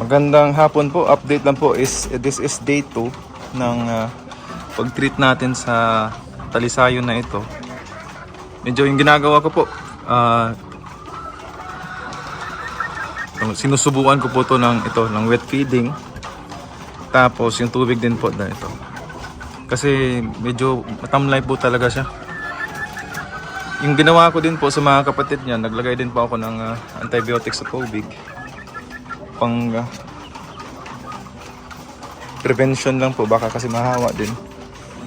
Magandang hapon po. Update lang po is this is day 2 ng ah, pag-treat natin sa talisayo na ito. Medyo yung ginagawa ko po, ah, sinusubukan ko po to ng ito ng wet feeding. Tapos yung tubig din po na ito. Kasi medyo matamlay po talaga siya. Yung ginawa ko din po sa mga kapatid niya, naglagay din po ako ng ah, antibiotics sa tubig. Pang ah, prevention lang po, baka kasi mahawa din.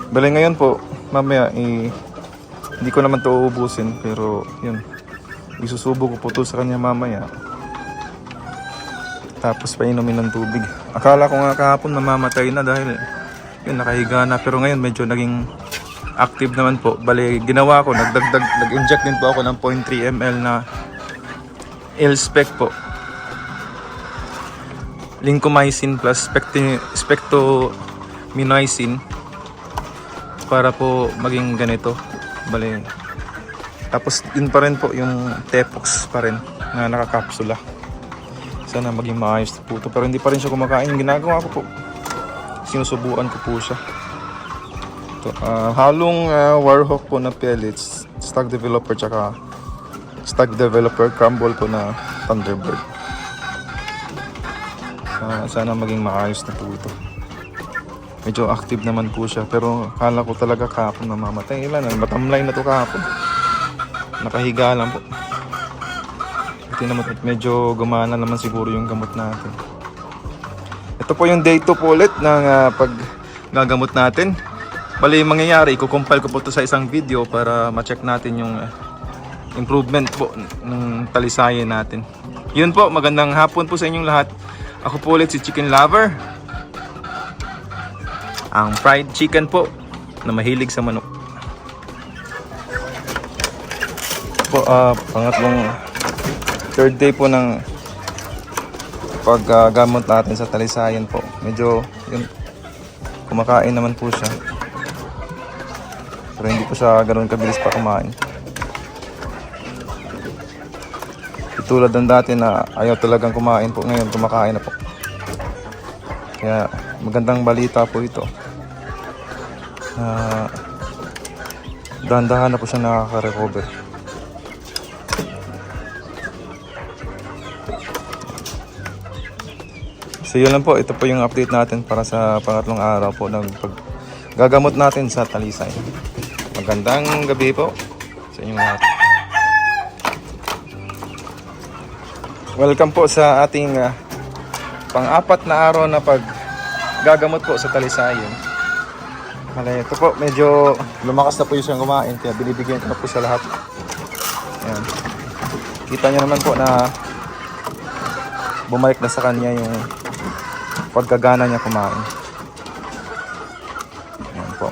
Bale ngayon po, mamaya eh, hindi ko naman to uubusin, pero yun, isusubo ko po to sa kanya mamaya. Tapos painumin ng tubig. Akala ko nga kahapon mamamatay na dahil yun, nakahiga na. Pero ngayon medyo naging active naman po. Bali, ginawa ko, nagdagdag, nag-inject din po ako ng 0.3 ml na L-spec po. Lincomycin plus specti, spectomycin para po maging ganito. Bali, tapos yun pa rin po yung Tepox pa rin na nakakapsula. Sana maging maayos po ito. Pero hindi pa rin siya kumakain. Yung ginagawa ko po, sinusubuan ko po siya. Ito, ah, halong ah, Warhawk po na pellets, stock developer tsaka stock developer crumble po na Thunderbird. Ah, sana maging maayos na po ito. Medyo active naman po siya pero akala ko talaga kahapon mamamatay. Ilan matamlay na to kahapon. Nakahiga lang po. Ito naman, medyo gumana naman siguro yung gamot natin. Ito po yung day 2 po ulit ng ah, pag gagamot natin. Bali, yung mangyayari, kukumpile ko po ito sa isang video para ma-check natin yung ah, improvement po ng talisayan natin. Yun po, magandang hapon po sa inyong lahat. Ako po ulit si Chicken Lover. Ang fried chicken po na mahilig sa manok. Po, ah, pangatlong third day po ng paggamot natin sa talisayan po. Medyo yun, kumakain naman po siya. Pero hindi po siya ganoon kabilis pa kumain. Tulad ng dati na ayaw talagang kumain po. Ngayon kumakain na po. Kaya magandang balita po ito. Na dahan-dahan na po siya nakaka-recover. So yun lang po, ito po yung update natin para sa pangatlong araw po ng pag gagamot natin sa talisay. Magandang gabi po sa inyong lahat. Welcome po sa ating ah, pang-apat na araw na pag gagamot po sa talisayan. Malay, ito po, medyo lumakas na po yung siyang kumain kaya binibigyan ko na po sa lahat. Ayan. Kita nyo naman po na bumalik na sa kanya yung pagkagana niya kumain. Ayan po.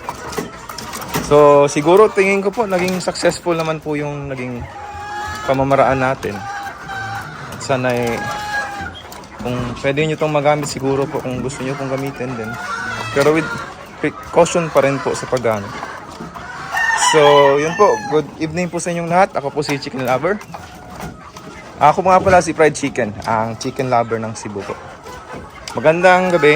So, siguro tingin ko po naging successful naman po yung naging pamamaraan natin. Sana eh, kung pwede nyo itong magamit siguro po kung gusto nyo pong gamitin din. Pero with precaution pa rin po sa paggamit. So, yun po. Good evening po sa inyong lahat. Ako po si Chicken Lover. Ako nga pala si Fried Chicken, ang chicken lover ng Cebu po. Magandang gabi.